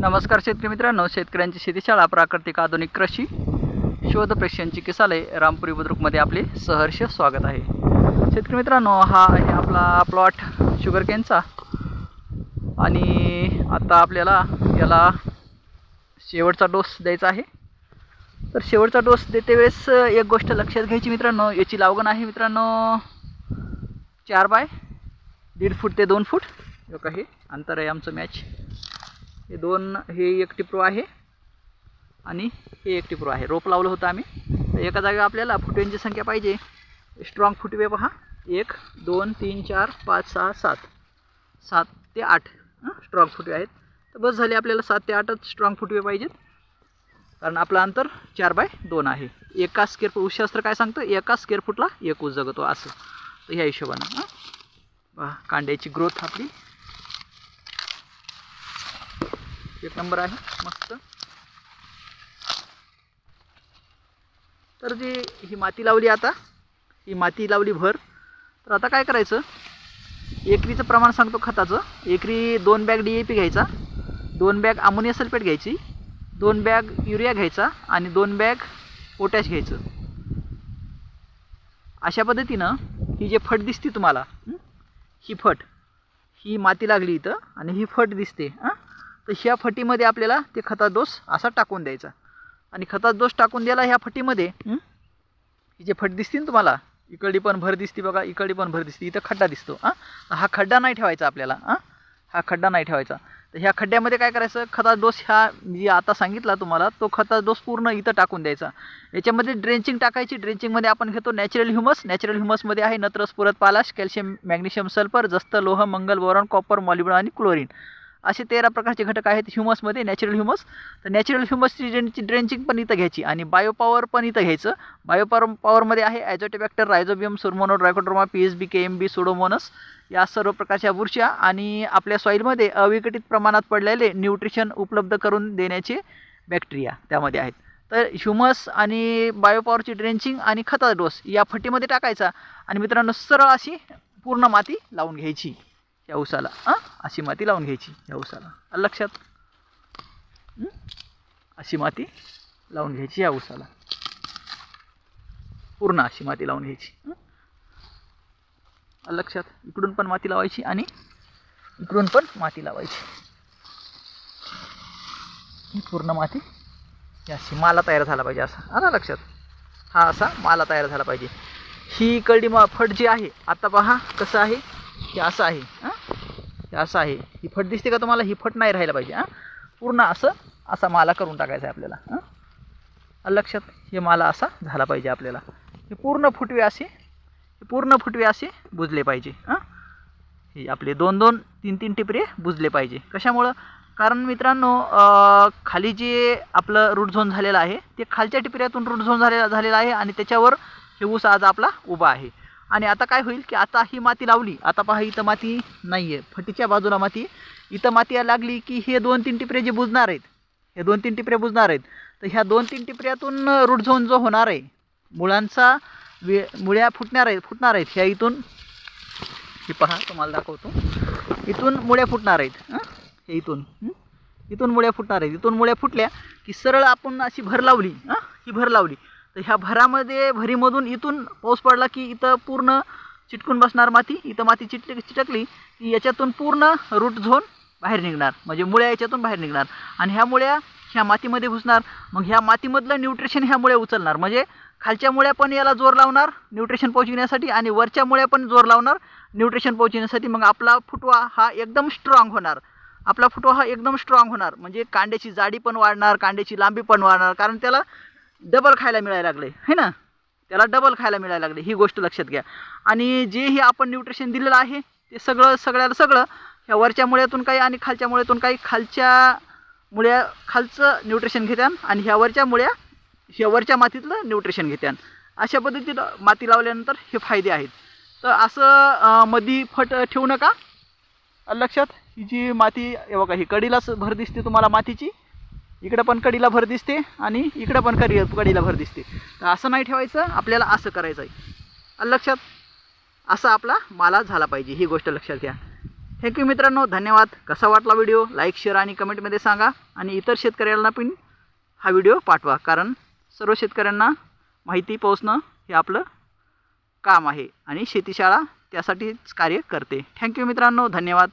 नमस्कार शेतकरी मित्रांनो शेतकऱ्यांची शेतीशाळा प्राकृतिक आधुनिक कृषी शोध प्रेक्षांची किसाले रामपुरी बुद्रुकमध्ये आपले सहर्ष स्वागत आहे. शेतकरी मित्रांनो हा आहे आपला प्लॉट शुगर केनचा आणि आता आपल्याला याला शेवटचा डोस द्यायचा आहे. तर शेवटचा डोस देते वेळेस एक गोष्ट लक्षात घ्यायची मित्रांनो याची लावगण आहे मित्रांनो चार बाय दीड फूट ते दोन फूट. हे बघा हे अंतर आहे आमचं मॅच हे दोन हे एक टिप्रो आहे आणि हे एक टिप्रो आहे. रोप लावलं होतं आम्ही. तर एका जागा आपल्याला फुटव्यांची संख्या पाहिजे. स्ट्रॉंग फुटवे पहा. एक दोन तीन चार पाच सहा सात. सात ते आठ स्ट्रॉंग फुटवे आहेत. तर बस झाले आपल्याला सात ते आठच स्ट्रॉंग फुटवे पाहिजेत. कारण आपलं अंतर चार बाय दोन आहे. एका स्केअर फूट उशास्त्र काय सांगतं? एका स्केअर फूटला एक ऊस जगतो असं. तर ह्या हिशोबानं हां. कांड्याची ग्रोथ आपली एक नंबर आहे मस्त. तर जी ही माती लावली आता ही माती लावली भर. तर आता काय करायचं? एकरीचं प्रमाण सांगतो खताचं. एकरी दोन बॅग डी ए पी घ्यायचा दोन बॅग अमोनिया सल्फेट घ्यायची दोन बॅग युरिया घ्यायचा आणि दोन बॅग पोटॅश घ्यायचं. अशा पद्धतीनं ही जे फट दिसते तुम्हाला ही? फट ही माती लागली इथं आणि ही फट दिसते हां? तर ह्या फटीमध्ये आपल्याला ते खता डोस असा टाकून द्यायचा. आणि खतात दोष टाकून द्यायला ह्या फटीमध्ये ही? जे फट दिसते ना तुम्हाला इकडली पण भर दिसते बघा इकडली पण भर दिसते इथं खड्डा दिसतो हां? हा खड्डा नाही ठेवायचा आपल्याला हां? हा खड्डा नाही ठेवायचा. तर ह्या खड्ड्यामध्ये काय करायचं खता डोस ह्या मी आता सांगितला तुम्हाला तो खता डोस पूर्ण इथं टाकून द्यायचा. याच्यामध्ये ड्रेंचिंग टाकायची ड्रेंचिंगमध्ये आपण घेतो नॅचरल ह्युमस नॅचरल ह्युमसमध्ये आहे नत्रस पुरत पालाश कॅल्शियम मॅग्नेशियम सल्फर जस्त लोह मंगल बोरॉन कॉपर मॉलिबॉन आणि क्लोरीन. असे तेरा प्रकारचे घटक आहेत ह्युमसमध्ये नॅचरल ह्युमस. तर नॅचरल ह्युमसची ड्रेनची ड्रेंचिंग पण इथं घ्यायची आणि बायोपॉवर पण इथं घ्यायचं. बायोपॉवर पॉवरमध्ये आहे azotobacter rhizobium सुरमोनो trichoderma P S B K M B pseudomonas या सर्व प्रकारच्या बुरशा आणि आपल्या सॉईलमध्ये अविघटित प्रमाणात पडलेले न्यूट्रिशन उपलब्ध करून देण्याचे बॅक्टेरिया त्यामध्ये आहेत. तर ह्युमस आणि बायोपॉवरची ड्रेंचिंग आणि खता डोस या फटीमध्ये टाकायचा आणि मित्रांनो सरळ अशी पूर्ण माती लावून घ्यायची. या उसाला हां? अशी माती लावून घ्यायची या उसाला लक्षात? अशी माती लावून घ्यायची या उसाला पूर्ण अशी माती लावून घ्यायची. लक्षात? इकडून पण माती लावायची आणि इकडून पण माती लावायची. ही पूर्ण माती अशी माला तयार झाला पाहिजे असा. आला लक्षात? हा असा माला तयार झाला पाहिजे. ही इकडली मा फट जी आहे आता पहा कसं आहे? हे असं आहे. असं आहे. ही फट दिसते का तुम्हाला? ही फट नाही राहायला पाहिजे हां? पूर्ण असं असा माला करून टाकायचा आहे आपल्याला हां? लक्षात हे माला असा झाला पाहिजे आपल्याला. हे पूर्ण फुटवे असे पूर्ण फुटवे असे बुजले पाहिजे हां? हे आपले दोन दोन तीन तीन टिपरे बुजले पाहिजे. कशामुळं? कारण मित्रांनो खाली जे आपलं रूट झोन झालेलं आहे ते खालच्या टिपऱ्यातून रूट झोन झालेला झालेला आहे आणि त्याच्यावर हे ऊस आज आपला उभा आहे. आणि आता काय होईल की आता ही माती लावली. आता पहा इथं माती नाही आहे फटीच्या बाजूला माती. इथं माती लागली की हे दोन तीन टिपरे जे बुजणार आहेत हे दोन तीन टिपरे बुजणार आहेत. तर ह्या दोन तीन टिपऱ्यातून रूट झोन जो होणार आहे मुळांचा वे मुळ्या फुटणार आहेत फुटणार आहेत. ह्या इथून हे पहा तुम्हाला दाखवतो. इथून मुळ्या फुटणार आहेत. हे? इथून. इथून मुळ्या फुटणार आहेत. इथून मुळ्या फुटल्या की सरळ आपण अशी भर लावली. हां? ही भर लावली. तर ह्या भरामध्ये भरीमधून इथून पाऊस पडला की इथं पूर्ण चिटकून बसणार माती. इथं माती चिटली चिटकली की याच्यातून पूर्ण रूट झोन बाहेर निघणार. म्हणजे मुळ्या याच्यातून बाहेर निघणार. आणि ह्या मुळ्या ह्या मातीमध्ये घुसणार. मग ह्या मातीमधलं न्यूट्रिशन ह्या मुळ्या उचलणार. म्हणजे खालच्या मुळ्या पण याला जोर लावणार न्यूट्रिशन पोहोचविण्यासाठी आणि वरच्या मुळ्या पण जोर लावणार न्यूट्रिशन पोहोचविण्यासाठी. मग आपला फुटवा हा एकदम स्ट्रॉंग होणार. आपला फुटवा हा एकदम स्ट्रॉंग होणार. म्हणजे कांड्याची जाडी पण वाढणार कांड्याची लांबी पण वाढणार. कारण त्याला डबल खायला मिळायला लागले. है ना? त्याला डबल खायला मिळायला लागले. ही गोष्ट लक्षात घ्या. आणि जे ही आपण न्यूट्रिशन दिलेलं आहे ते सगळं सगळ्याला सगळं ह्या वरच्या मुळ्यातून काही आणि खालच्या मुळ्यातून काही खालच्या मुळ्या खालचं न्यूट्रिशन घेत्यान आणि ह्या वरच्या मुळ्या ह्या वरच्या मातीतलं न्यूट्रिशन घेत्यान. अशा पद्धतीनं माती लावल्यानंतर हे फायदे आहेत. तर असं मधी फट ठेवू नका. लक्षात? ही जी माती हे बघा ही कडीलाच भर दिसते तुम्हाला मातीची. इकडं पण कडीला भर दिसते आणि इकडं पण कडी कडीला भर दिसते. तर असं नाही ठेवायचं आपल्याला असं करायचं आहे लक्षात असा आपला माला झाला पाहिजे ही गोष्ट लक्षात घ्या. थँक्यू मित्रांनो धन्यवाद. कसा वाटला व्हिडिओ? लाईक शेअर आणि कमेंटमध्ये सांगा. आणि इतर शेतकऱ्यांना पण हा व्हिडिओ पाठवा कारण सर्व शेतकऱ्यांना माहिती पोहोचणं हे आपलं काम आहे. आणि शेतीशाळा त्यासाठीच कार्य करते. थँक्यू मित्रांनो धन्यवाद.